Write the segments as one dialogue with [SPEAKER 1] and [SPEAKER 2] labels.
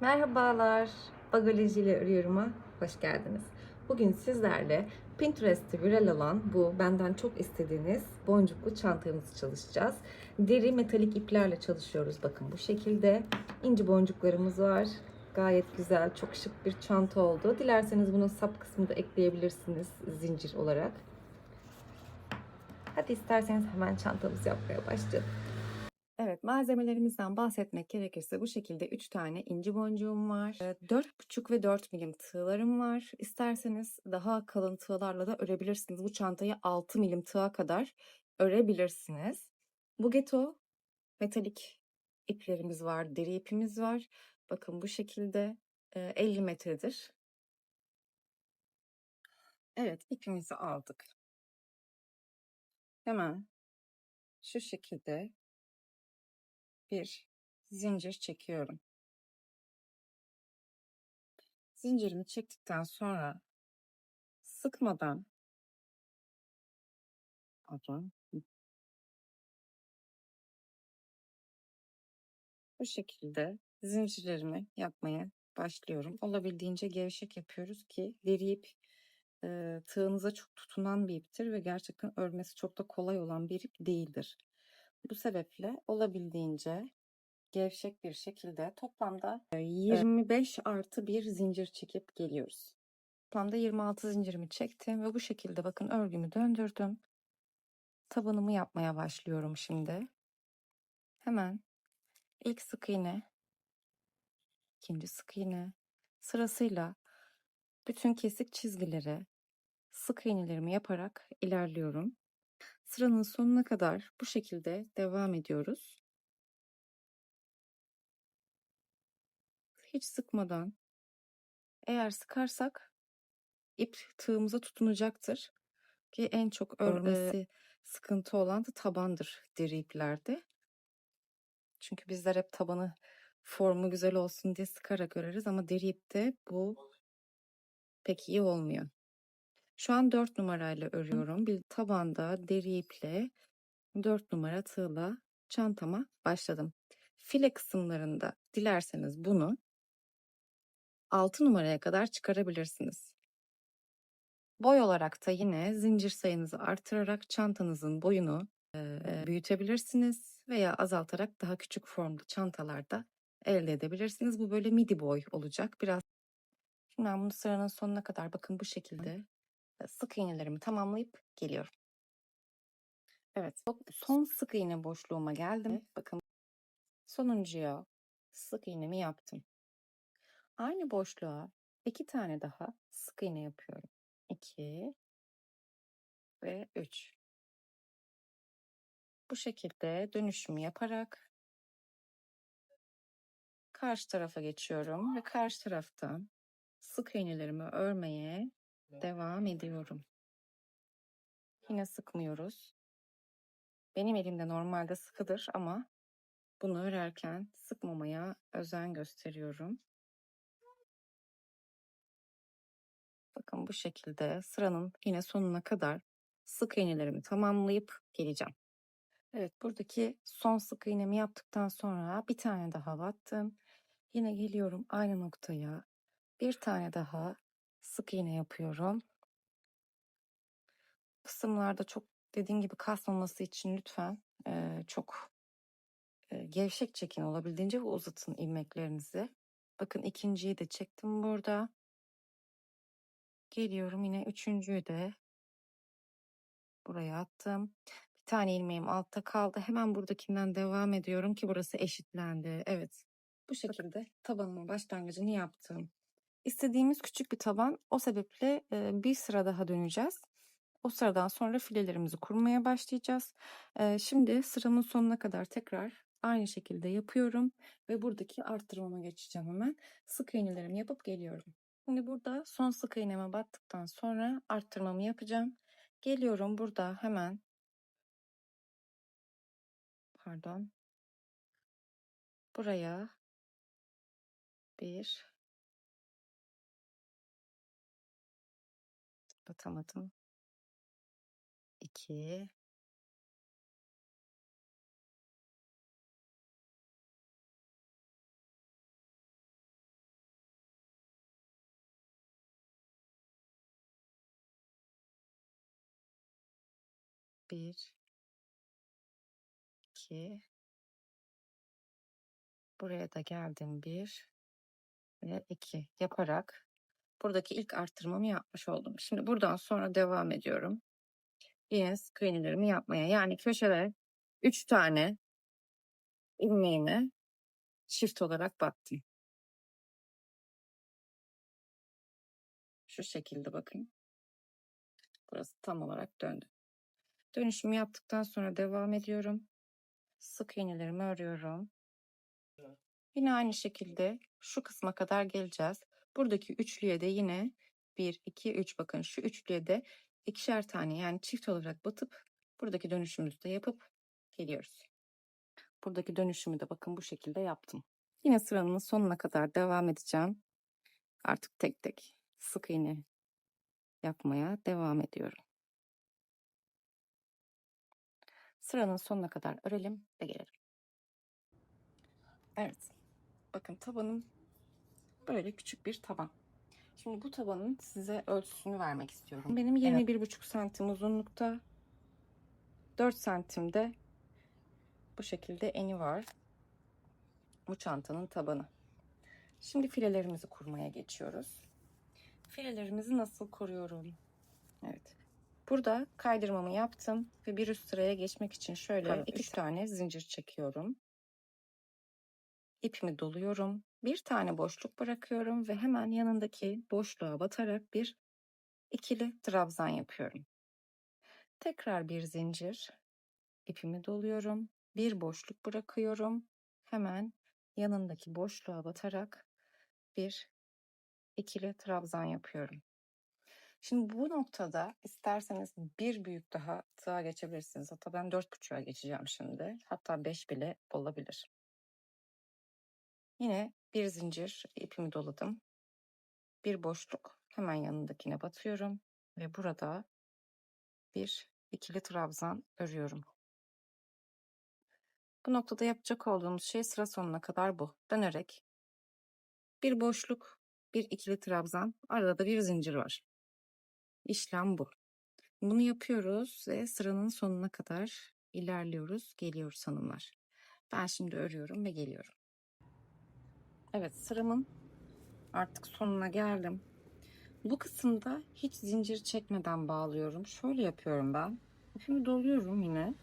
[SPEAKER 1] Merhabalar, Bagoloji ile Örüyorum'a hoş geldiniz. Bugün sizlerle Pinterest'te viral olan bu benden çok istediğiniz boncuklu çantamızı çalışacağız. Deri metalik iplerle çalışıyoruz. Bakın bu şekilde inci boncuklarımız var. Gayet güzel, çok şık bir çanta oldu. Dilerseniz bunun sap kısmını da ekleyebilirsiniz zincir olarak. Hadi isterseniz hemen çantamızı yapmaya başlayalım. Malzemelerimizden bahsetmek gerekirse bu şekilde 3 tane inci boncuğum var. Ee, 4,5 ve 4 milim tığlarım var. İsterseniz daha kalın tığlarla da örebilirsiniz. Bu çantayı 6 milim tığa kadar örebilirsiniz. Bugeto metalik iplerimiz var, deri ipimiz var. Bakın bu şekilde e, 50 metredir. Evet, ipimizi aldık. Hemen şu şekilde bir zincir çekiyorum. Zincirimi çektikten sonra sıkmadan pardon, bu şekilde zincirlerimi yapmaya başlıyorum. Olabildiğince gevşek yapıyoruz ki deri ip e, tığınıza çok tutunan bir iptir ve gerçekten örmesi çok da kolay olan bir ip değildir. Bu sebeple olabildiğince gevşek bir şekilde toplamda 25 artı bir zincir çekip geliyoruz. Toplamda 26 zincirimi çektim ve bu şekilde bakın örgümü döndürdüm. Tabanımı yapmaya başlıyorum şimdi. Hemen ilk sık iğne, ikinci sık iğne sırasıyla bütün kesik çizgileri sık iğnelerimi yaparak ilerliyorum. Sıranın sonuna kadar bu şekilde devam ediyoruz. Hiç sıkmadan eğer sıkarsak ip tığımıza tutunacaktır. Ki en çok örmesi sıkıntı olan da tabandır deri iplerde. Çünkü bizler hep tabanı formu güzel olsun diye sıkarak öreriz ama deri ipte bu pek iyi olmuyor. Şu an 4 numarayla örüyorum. Bir tabanda deri iple 4 numara tığla çantama başladım. File kısımlarında dilerseniz bunu 6 numaraya kadar çıkarabilirsiniz. Boy olarak da yine zincir sayınızı artırarak çantanızın boyunu e, büyütebilirsiniz veya azaltarak daha küçük formda çantalarda elde edebilirsiniz. Bu böyle midi boy olacak. Biraz Şimdi ben bunu sıranın sonuna kadar bakın bu şekilde sık iğnelerimi tamamlayıp geliyorum. Evet, son sık iğne boşluğuma geldim. Bakın sonuncuya sık iğnemi yaptım. Aynı boşluğa iki tane daha sık iğne yapıyorum. 2 ve 3. Bu şekilde dönüşümü yaparak karşı tarafa geçiyorum ve karşı taraftan sık iğnelerimi örmeye devam ediyorum. Yine sıkmıyoruz. Benim elimde normalde sıkıdır ama bunu örerken sıkmamaya özen gösteriyorum. Bakın bu şekilde sıranın yine sonuna kadar sık iğnelerimi tamamlayıp geleceğim. Evet buradaki son sık iğnemi yaptıktan sonra bir tane daha battım. Yine geliyorum aynı noktaya. Bir tane daha sık iğne yapıyorum. Kısımlarda çok dediğim gibi kasmaması için lütfen e, çok e, gevşek çekin olabildiğince ve uzatın ilmeklerinizi. Bakın ikinciyi de çektim burada. Geliyorum yine üçüncüyü de buraya attım. Bir tane ilmeğim altta kaldı. Hemen buradakinden devam ediyorum ki burası eşitlendi. Evet. Bu şekilde tabanımın başlangıcını yaptım. İstediğimiz küçük bir taban. O sebeple bir sıra daha döneceğiz. O sıradan sonra filelerimizi kurmaya başlayacağız. Şimdi sıramın sonuna kadar tekrar aynı şekilde yapıyorum ve buradaki arttırmama geçeceğim hemen. Sık iğnelerimi yapıp geliyorum. Şimdi burada son sık iğneme battıktan sonra arttırmamı yapacağım. Geliyorum burada hemen pardon buraya bir kapatamadım. 2 1 2 Buraya da geldim. 1 ve 2 yaparak buradaki ilk arttırmamı yapmış oldum. Şimdi buradan sonra devam ediyorum. Yine sık iğnelerimi yapmaya. Yani köşeler 3 tane ilmeğime çift olarak battım. Şu şekilde bakın. Burası tam olarak döndü. Dönüşümü yaptıktan sonra devam ediyorum. Sık iğnelerimi örüyorum. Yine aynı şekilde şu kısma kadar geleceğiz. Buradaki üçlüye de yine 1, 2, 3 bakın şu üçlüye de ikişer tane yani çift olarak batıp buradaki dönüşümüzü de yapıp geliyoruz. Buradaki dönüşümü de bakın bu şekilde yaptım. Yine sıranın sonuna kadar devam edeceğim. Artık tek tek sık iğne yapmaya devam ediyorum. Sıranın sonuna kadar örelim ve gelelim. Evet. Bakın tabanım böyle küçük bir taban. Şimdi bu tabanın size ölçüsünü vermek istiyorum. Benim 21,5 santim uzunlukta 4 santimde bu şekilde eni var. Bu çantanın tabanı. Şimdi filelerimizi kurmaya geçiyoruz. Filelerimizi nasıl kuruyorum? Evet. Burada kaydırmamı yaptım ve bir üst sıraya geçmek için şöyle iki tane zincir çekiyorum. İpimi doluyorum. Bir tane boşluk bırakıyorum ve hemen yanındaki boşluğa batarak bir ikili trabzan yapıyorum. Tekrar bir zincir. ipimi doluyorum. Bir boşluk bırakıyorum. Hemen yanındaki boşluğa batarak bir ikili trabzan yapıyorum. Şimdi bu noktada isterseniz bir büyük daha tığa geçebilirsiniz. Hatta ben dört buçuğa geçeceğim şimdi. Hatta beş bile olabilir. Yine bir zincir ipimi doladım. Bir boşluk hemen yanındakine batıyorum ve burada bir ikili trabzan örüyorum. Bu noktada yapacak olduğumuz şey sıra sonuna kadar bu. Dönerek bir boşluk, bir ikili trabzan, arada bir zincir var. İşlem bu. Bunu yapıyoruz ve sıranın sonuna kadar ilerliyoruz, geliyoruz hanımlar. Ben şimdi örüyorum ve geliyorum. Evet sıramın artık sonuna geldim. Bu kısımda hiç zincir çekmeden bağlıyorum. Şöyle yapıyorum ben. İpimi doluyorum yine.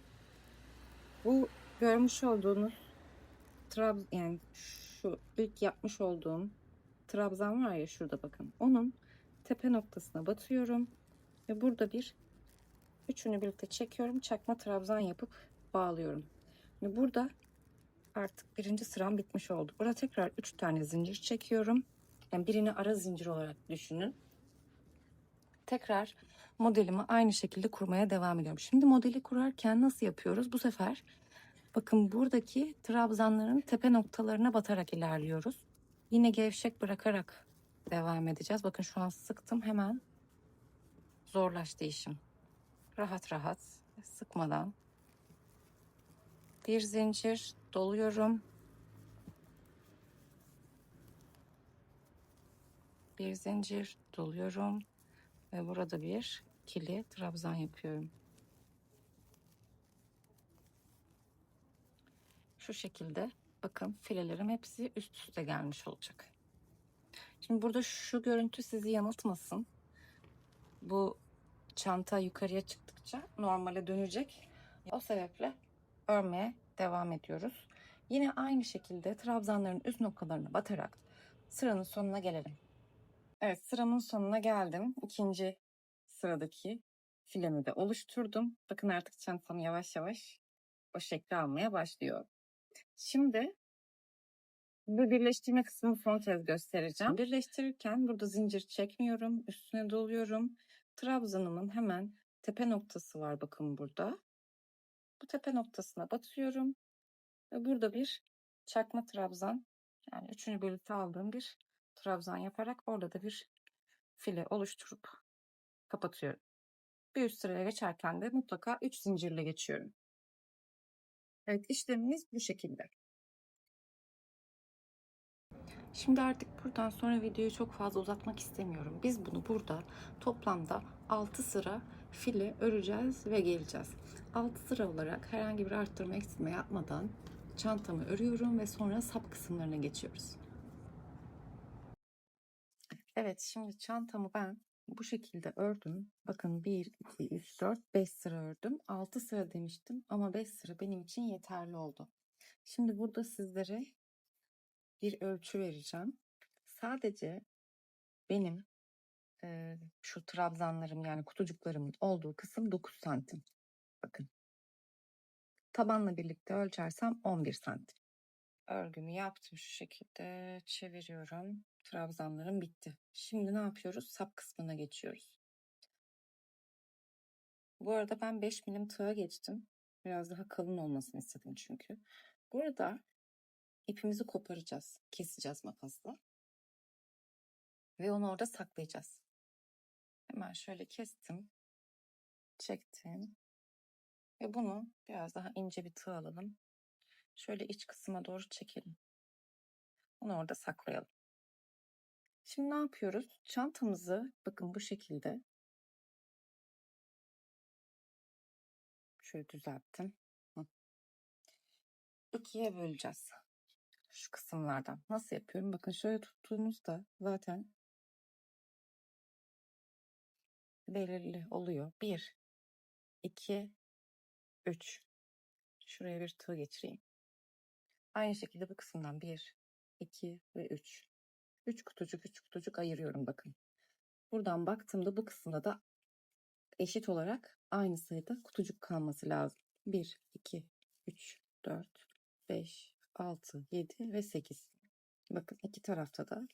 [SPEAKER 1] Bu görmüş olduğunuz trab yani şu ilk yapmış olduğum trabzan var ya şurada bakın. Onun tepe noktasına batıyorum ve burada bir üçünü birlikte çekiyorum. Çakma trabzan yapıp bağlıyorum. Ve burada artık birinci sıram bitmiş oldu. Burada tekrar üç tane zincir çekiyorum. Yani birini ara zincir olarak düşünün. Tekrar modelimi aynı şekilde kurmaya devam ediyorum. Şimdi modeli kurarken nasıl yapıyoruz? Bu sefer bakın buradaki trabzanların tepe noktalarına batarak ilerliyoruz. Yine gevşek bırakarak devam edeceğiz. Bakın şu an sıktım hemen zorlaştı işim. Rahat rahat sıkmadan bir zincir doluyorum. Bir zincir doluyorum ve burada bir ikili trabzan yapıyorum. Şu şekilde bakın filelerim hepsi üst üste gelmiş olacak. Şimdi burada şu görüntü sizi yanıltmasın. Bu çanta yukarıya çıktıkça normale dönecek. O sebeple örmeye devam ediyoruz. Yine aynı şekilde trabzanların üst noktalarına batarak sıranın sonuna gelelim. Evet sıramın sonuna geldim. İkinci sıradaki filemi de oluşturdum. Bakın artık çantam yavaş yavaş o şekli almaya başlıyor. Şimdi bu birleştirme kısmını son kez göstereceğim. Birleştirirken burada zincir çekmiyorum. Üstüne doluyorum. Trabzanımın hemen tepe noktası var bakın burada. Bu tepe noktasına batıyorum. Ve burada bir çakma trabzan yani üçünü birlikte aldığım bir trabzan yaparak orada da bir file oluşturup kapatıyorum. Bir üst sıraya geçerken de mutlaka 3 zincirle geçiyorum. Evet işlemimiz bu şekilde. Şimdi artık buradan sonra videoyu çok fazla uzatmak istemiyorum. Biz bunu burada toplamda 6 sıra file öreceğiz ve geleceğiz. 6 sıra olarak herhangi bir arttırma eksiltme yapmadan çantamı örüyorum ve sonra sap kısımlarına geçiyoruz. Evet şimdi çantamı ben bu şekilde ördüm. Bakın 1, 2, 3, 4, 5 sıra ördüm. 6 sıra demiştim ama 5 sıra benim için yeterli oldu. Şimdi burada sizlere bir ölçü vereceğim. Sadece benim e, şu trabzanlarım yani kutucuklarımın olduğu kısım 9 santim. Bakın. Tabanla birlikte ölçersem 11 santim. Örgümü yaptım şu şekilde çeviriyorum. Trabzanlarım bitti. Şimdi ne yapıyoruz? Sap kısmına geçiyoruz. Bu arada ben 5 milim tığa geçtim. Biraz daha kalın olmasını istedim çünkü. Burada ipimizi koparacağız. Keseceğiz makasla. Ve onu orada saklayacağız. Hemen şöyle kestim. Çektim. Ve bunu biraz daha ince bir tığ alalım. Şöyle iç kısma doğru çekelim. Onu orada saklayalım. Şimdi ne yapıyoruz? Çantamızı bakın bu şekilde şöyle düzelttim. Hı. İkiye böleceğiz. Şu kısımlardan. Nasıl yapıyorum? Bakın şöyle tuttuğumuzda zaten belirli oluyor. 1, 2, 3. Şuraya bir tığ geçireyim. Aynı şekilde bu kısımdan 1, 2 ve 3. 3 kutucuk 3 kutucuk ayırıyorum bakın. Buradan baktığımda bu kısımda da eşit olarak aynı sayıda kutucuk kalması lazım. 1, 2, 3, 4, 5, 6, 7 ve 8. Bakın iki tarafta da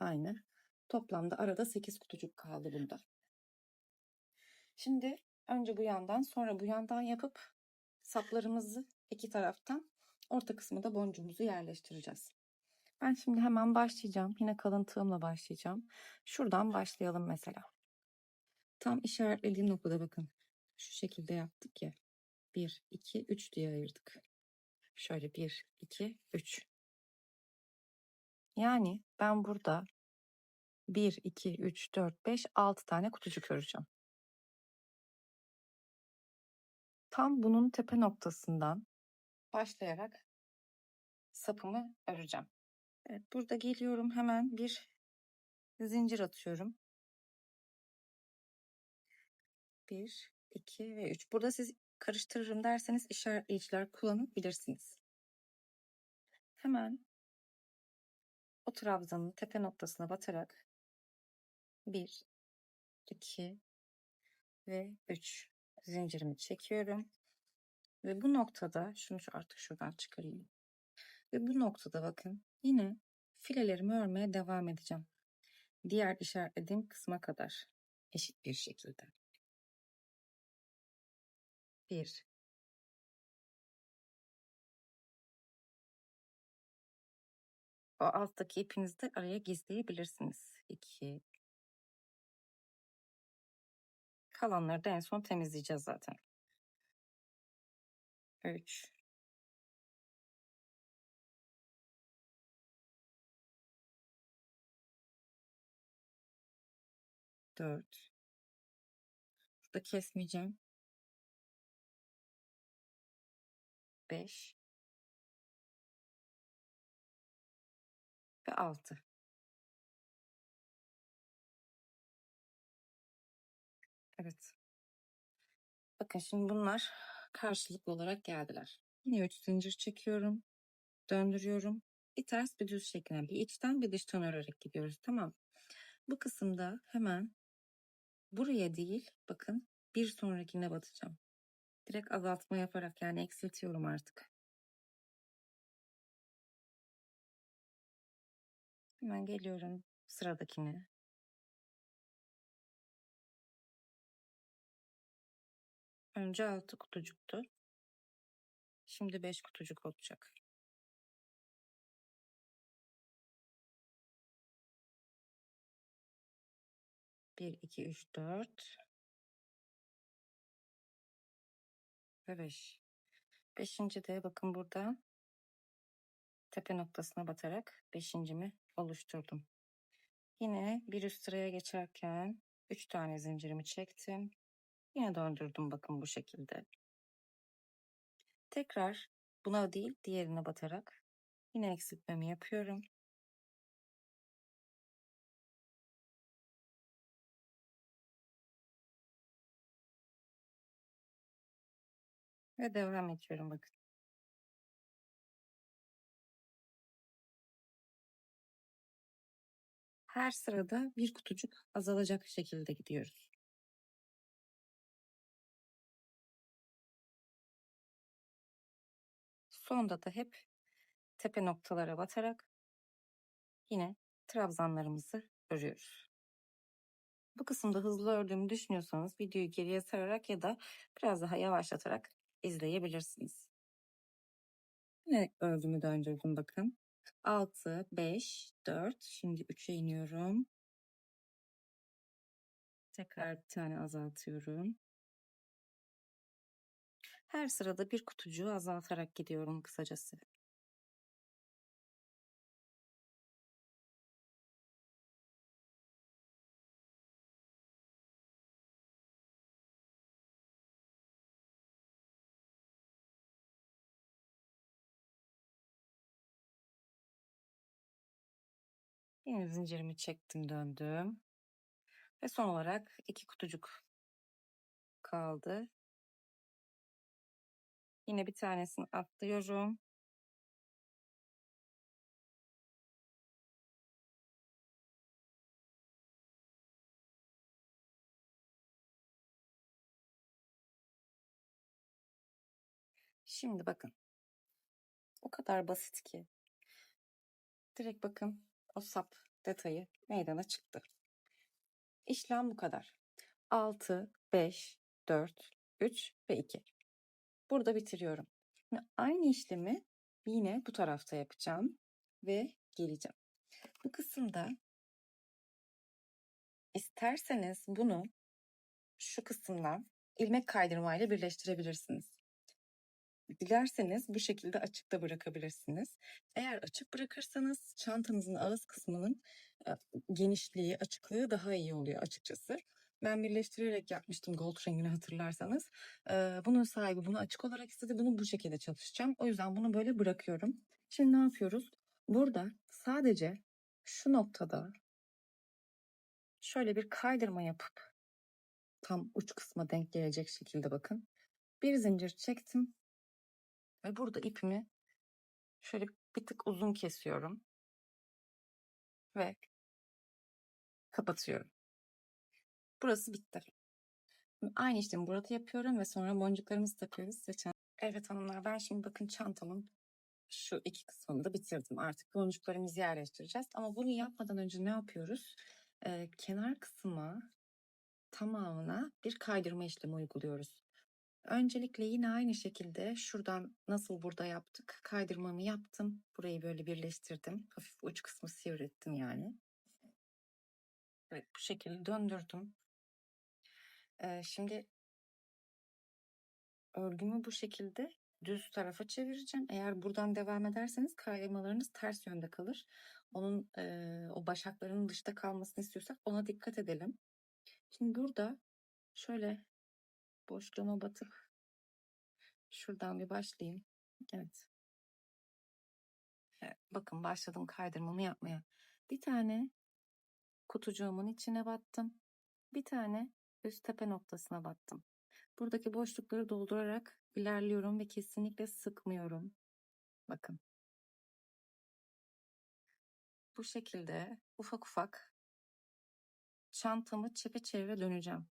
[SPEAKER 1] aynı. Toplamda arada 8 kutucuk kaldı bunda. Şimdi önce bu yandan sonra bu yandan yapıp saplarımızı iki taraftan orta kısmı da boncuğumuzu yerleştireceğiz. Ben şimdi hemen başlayacağım. Yine kalın tığımla başlayacağım. Şuradan başlayalım mesela. Tam işaretlediğim noktada bakın. Şu şekilde yaptık ya. 1, 2, 3 diye ayırdık. Şöyle 1, 2, 3. Yani ben burada 1, 2, 3, 4, 5, 6 tane kutucuk öreceğim. Tam bunun tepe noktasından başlayarak sapımı öreceğim. Evet, burada geliyorum hemen bir zincir atıyorum. 1, 2 ve 3. Burada siz karıştırırım derseniz işaretleyiciler kullanabilirsiniz. Hemen o trabzanın tepe noktasına batarak 1, 2 ve 3 zincirimi çekiyorum. Ve bu noktada şunu şu artık şuradan çıkarayım. Ve bu noktada bakın yine filelerimi örmeye devam edeceğim. Diğer işaretlediğim kısma kadar eşit bir şekilde. 1 O alttaki ipinizi de araya gizleyebilirsiniz. 2 Kalanları da en son temizleyeceğiz zaten. 3 4 Burada kesmeyeceğim. 5 ve 6 Evet. Bakın şimdi bunlar karşılıklı olarak geldiler. Yine 3 zincir çekiyorum. Döndürüyorum. Bir ters bir düz şeklinde bir içten bir dıştan örerek gidiyoruz. Tamam. Bu kısımda hemen buraya değil bakın bir sonrakine batacağım. Direkt azaltma yaparak yani eksiltiyorum artık. Hemen geliyorum sıradakine. Önce 6 kutucuktu. Şimdi 5 kutucuk olacak. Bir, iki, üç, dört. Ve beş. Beşinci de bakın burada tepe noktasına batarak beşincimi oluşturdum. Yine bir üst sıraya geçerken 3 tane zincirimi çektim. Yine döndürdüm bakın bu şekilde. Tekrar buna değil diğerine batarak yine eksiltmemi yapıyorum. Ve devam ediyorum bakın. Her sırada bir kutucuk azalacak şekilde gidiyoruz. Sonda da hep tepe noktalara batarak yine trabzanlarımızı örüyoruz. Bu kısımda hızlı ördüğümü düşünüyorsanız videoyu geriye sararak ya da biraz daha yavaşlatarak izleyebilirsiniz. Yine ördüğümü döndürdüm bakın. 6, 5, 4. Şimdi 3'e iniyorum. Tekrar bir tane azaltıyorum. Her sırada bir kutucuğu azaltarak gidiyorum kısacası. Yine zincirimi çektim döndüm. Ve son olarak iki kutucuk kaldı. Yine bir tanesini atlıyorum. Şimdi bakın. O kadar basit ki. Direkt bakın o sap detayı meydana çıktı. İşlem bu kadar. 6, 5, 4, 3 ve 2. Burada bitiriyorum. Şimdi aynı işlemi yine bu tarafta yapacağım ve geleceğim. Bu kısımda isterseniz bunu şu kısımdan ilmek kaydırmayla birleştirebilirsiniz. Dilerseniz bu şekilde açıkta bırakabilirsiniz. Eğer açık bırakırsanız çantanızın ağız kısmının genişliği, açıklığı daha iyi oluyor açıkçası. Ben birleştirerek yapmıştım gold rengini hatırlarsanız. Bunun sahibi bunu açık olarak istedi. Bunu bu şekilde çalışacağım. O yüzden bunu böyle bırakıyorum. Şimdi ne yapıyoruz? Burada sadece şu noktada şöyle bir kaydırma yapıp tam uç kısma denk gelecek şekilde bakın. Bir zincir çektim. Ve burada ipimi şöyle bir tık uzun kesiyorum. Ve kapatıyorum. Burası bitti. Aynı işlemi burada yapıyorum ve sonra boncuklarımızı takıyoruz. Ve evet hanımlar ben şimdi bakın çantamın şu iki kısmını da bitirdim. Artık boncuklarımızı yerleştireceğiz. Ama bunu yapmadan önce ne yapıyoruz? Ee, kenar kısma tamamına bir kaydırma işlemi uyguluyoruz. Öncelikle yine aynı şekilde şuradan nasıl burada yaptık kaydırmamı yaptım. Burayı böyle birleştirdim. Hafif uç kısmı sivrettim yani. Evet bu şekilde döndürdüm. Ee, şimdi örgümü bu şekilde düz tarafa çevireceğim. Eğer buradan devam ederseniz kaydırmalarınız ters yönde kalır. Onun e, o başaklarının dışta kalmasını istiyorsak ona dikkat edelim. Şimdi burada şöyle boşluğuma batıp şuradan bir başlayayım. Evet. Bakın başladım kaydırmamı yapmaya. Bir tane kutucuğumun içine battım. Bir tane üst tepe noktasına battım. Buradaki boşlukları doldurarak ilerliyorum ve kesinlikle sıkmıyorum. Bakın. Bu şekilde ufak ufak çantamı çepeçevre döneceğim.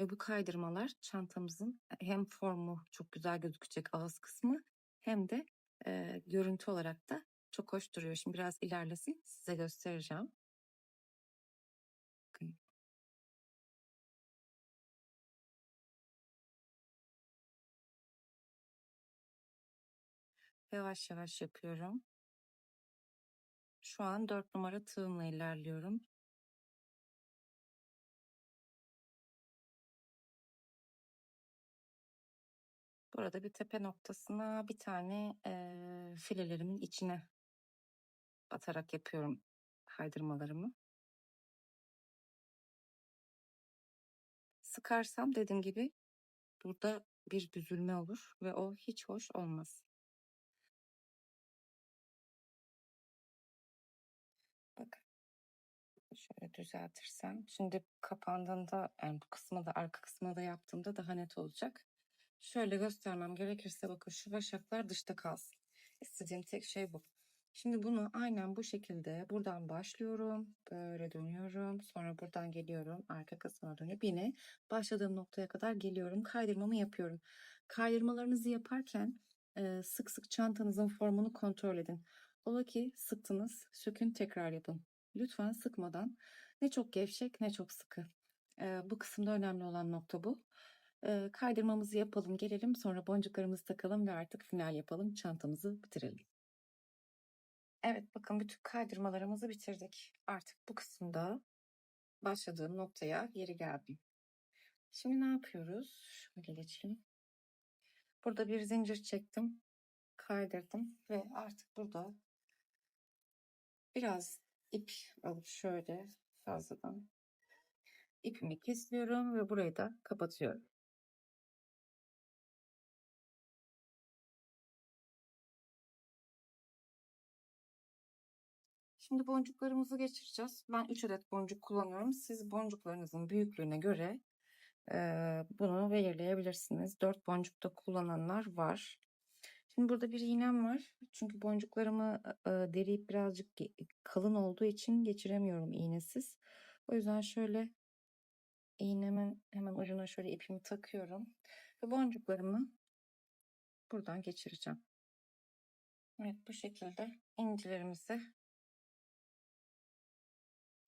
[SPEAKER 1] Ve bu kaydırmalar çantamızın hem formu çok güzel gözükecek ağız kısmı hem de e, görüntü olarak da çok hoş duruyor. Şimdi biraz ilerlesin size göstereceğim. Bakın. Yavaş yavaş yapıyorum. Şu an 4 numara tığımla ilerliyorum. Burada bir tepe noktasına bir tane e, filelerimin içine batarak yapıyorum. kaydırmalarımı. Sıkarsam dediğim gibi burada bir büzülme olur ve o hiç hoş olmaz. Bakın. Şöyle düzeltirsem. Şimdi kapandığında yani bu kısmı da arka kısmı da yaptığımda daha net olacak. Şöyle göstermem gerekirse bakın şu başaklar dışta kalsın. İstediğim tek şey bu. Şimdi bunu aynen bu şekilde buradan başlıyorum. Böyle dönüyorum. Sonra buradan geliyorum. Arka kısmına dönüp yine başladığım noktaya kadar geliyorum. Kaydırmamı yapıyorum. Kaydırmalarınızı yaparken sık sık çantanızın formunu kontrol edin. Ola ki sıktınız, sökün tekrar yapın. Lütfen sıkmadan ne çok gevşek ne çok sıkı. Bu kısımda önemli olan nokta bu. Kaydırmamızı yapalım, gelelim sonra boncuklarımızı takalım ve artık final yapalım. Çantamızı bitirelim. Evet bakın bütün kaydırmalarımızı bitirdik. Artık bu kısımda başladığım noktaya geri geldim. Şimdi ne yapıyoruz? Şöyle geçelim. Burada bir zincir çektim. Kaydırdım ve artık burada biraz ip alıp şöyle fazladan ipimi kesiyorum ve burayı da kapatıyorum. Şimdi boncuklarımızı geçireceğiz. Ben 3 adet boncuk kullanıyorum. Siz boncuklarınızın büyüklüğüne göre e, bunu belirleyebilirsiniz. 4 boncuk da kullananlar var. Şimdi burada bir iğnem var. Çünkü boncuklarımı e, deriyip birazcık kalın olduğu için geçiremiyorum iğnesiz. O yüzden şöyle iğnemin hemen ucuna şöyle ipimi takıyorum. Ve boncuklarımı buradan geçireceğim. Evet bu şekilde incilerimizi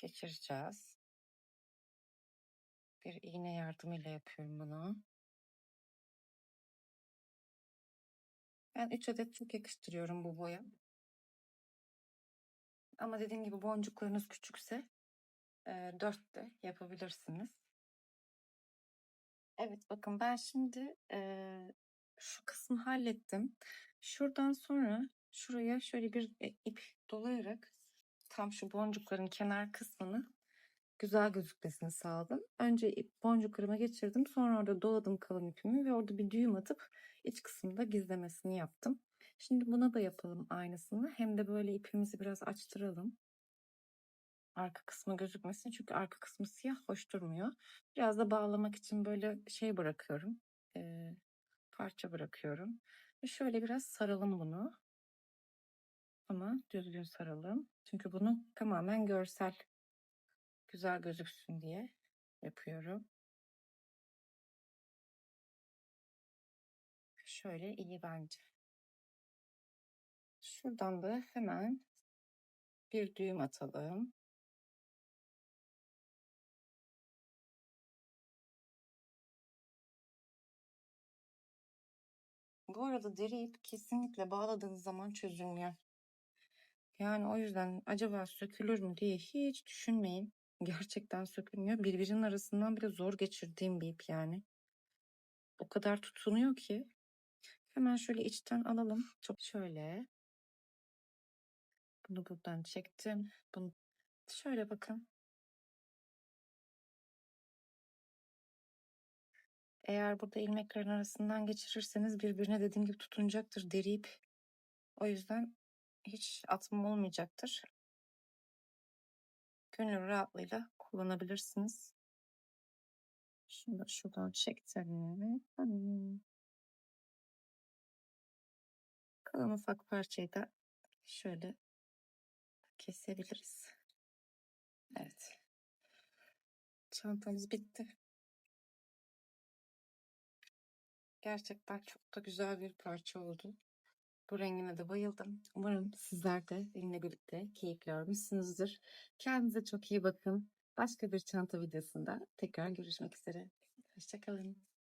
[SPEAKER 1] geçireceğiz. Bir iğne yardımıyla yapıyorum bunu. Ben 3 adet çok yakıştırıyorum bu boya. Ama dediğim gibi boncuklarınız küçükse e, 4 de yapabilirsiniz. Evet bakın ben şimdi e, şu kısmı hallettim. Şuradan sonra şuraya şöyle bir ip dolayarak tam şu boncukların kenar kısmını güzel gözükmesini sağladım. Önce ip boncuklarıma geçirdim. Sonra orada doladım kalın ipimi ve orada bir düğüm atıp iç kısımda gizlemesini yaptım. Şimdi buna da yapalım aynısını. Hem de böyle ipimizi biraz açtıralım. Arka kısmı gözükmesin. Çünkü arka kısmı siyah hoş durmuyor. Biraz da bağlamak için böyle şey bırakıyorum. Ee, parça bırakıyorum. Şöyle biraz saralım bunu. Ama düzgün saralım. Çünkü bunu tamamen görsel güzel gözüksün diye yapıyorum. Şöyle iyi bence. Şuradan da hemen bir düğüm atalım. Bu arada deri ip kesinlikle bağladığınız zaman çözülmüyor. Yani o yüzden acaba sökülür mü diye hiç düşünmeyin. Gerçekten sökülmüyor. Birbirinin arasından bile zor geçirdiğim bir ip yani. O kadar tutunuyor ki. Hemen şöyle içten alalım. Çok şöyle. Bunu buradan çektim. Bunu şöyle bakın. Eğer burada ilmeklerin arasından geçirirseniz birbirine dediğim gibi tutunacaktır deri ip. O yüzden hiç atmam olmayacaktır. Gönül rahatlığıyla kullanabilirsiniz. Şunu da şuradan çektim. Kalan ufak parçayı da şöyle kesebiliriz. Evet. Çantamız bitti. Gerçekten çok da güzel bir parça oldu. Bu rengine de bayıldım. Umarım sizler de benimle birlikte keyif görmüşsünüzdür. Kendinize çok iyi bakın. Başka bir çanta videosunda tekrar görüşmek üzere. Hoşçakalın.